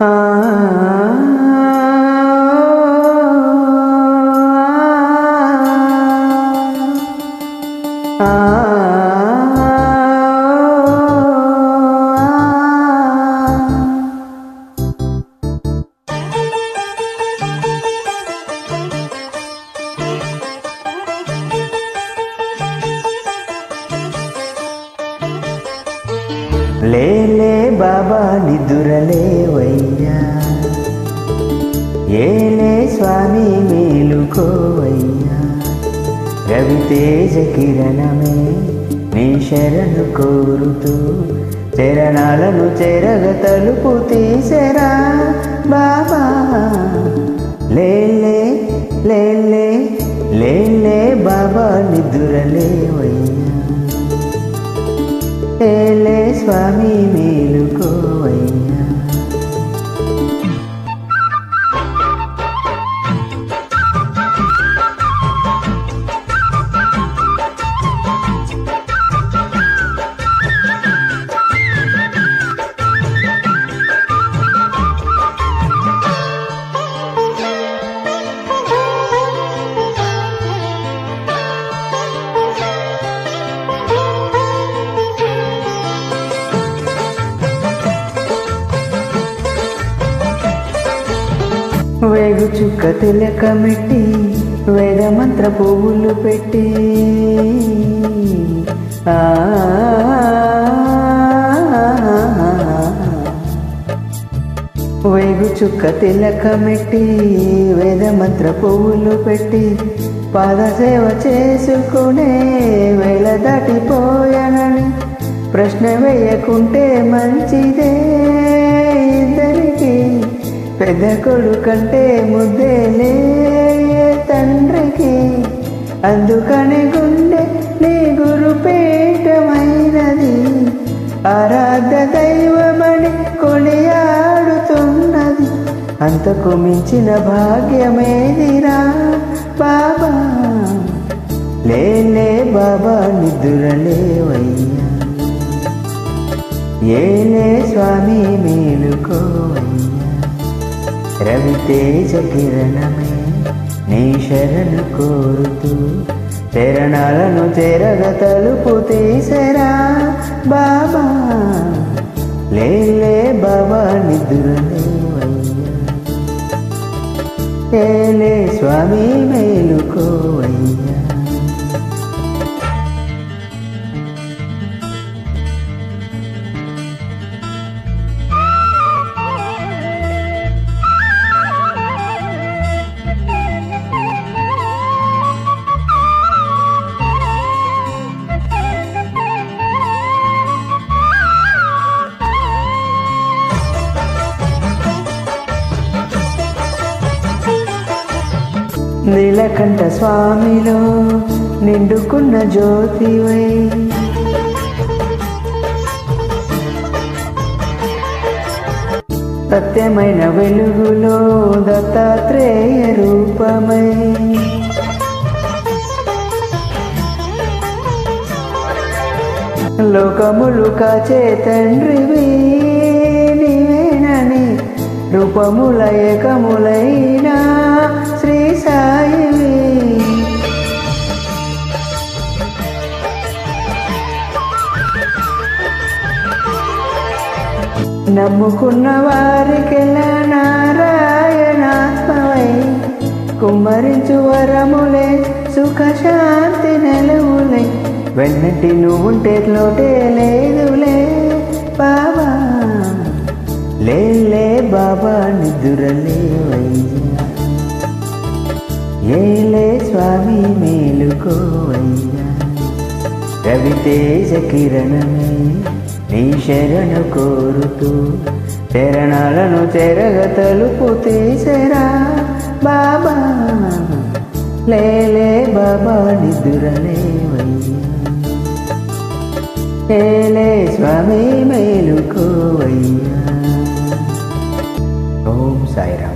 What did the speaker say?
Ah లేలే బాబా నిదురలేవయ్యా. ఏలే స్వామి మేలుకోవయ్యా. రవితేజ కిరణమే నీ శరణు కోరుతూ చరణాలను చెరగ తలుపు తీసరా బాబా. లేలే లేలే లేలే బాబా నిదురలేవయ్యా. ఏలే స్వామి మేలుకోవయ్యా వేగు చుక్క తిలకమెట్టి వేద మంత్ర పువ్వులు పెట్టి. ఆ వేగు చుక్క తిలకమెట్టి వేద మంత్ర పువ్వులు పెట్టి. పాదసేవ చేసుకునే వేళ దాటిపోయానని ప్రశ్న వేయకుంటే మంచిదే. పెద్ద కొడుకంటే ముద్దేలే తండ్రికి? అందుకని గుండె నీ గురుపేటమైనది ఆరాధ్య దైవమని కొనియాడుతున్నది. అంతకు మించిన భాగ్యమేదిరా బాబా? లేలే బాబా నిద్రలేవయ్యా. ఏలే స్వామి మేలుకోవయ్యా. రవితేజ కిరణమే నీ శరణు కోరుతూ తెరణాలను తెరగ తలుపు తీసరా బాబా. లేలే బాబా నిద్రలేవయ్యా. లేలే స్వామి మేలుకోవయ్యా. నీలకంఠ స్వామిలో నిండుకున్న జ్యోతివై. సత్యమైన వెలుగులో దత్తాత్రేయ రూపమై. లోకములు కాచే తండ్రివి నీవేనని రూపముల నమ్ముకున్న వారికెలా నారాయణాత్మవై? కుమ్మరించు వరములే సుఖశాంతి నెలవులే. వెన్నటి నువ్వుంటే లోటే లేదులే బాబా. లేలే బాబా నిద్రలేవయ్యా ఏలే స్వామి మేలుకోవయ్యా రవితేజ కిరణమే నీ శరణు కోరుతూ చరణాలను తెరగ తలుపు తీసరా బాబా. లేలే బాబా నిద్రలేవయ్యా. ఏలే స్వామి మేలుకోవయ్యా. ఓం సాయిరా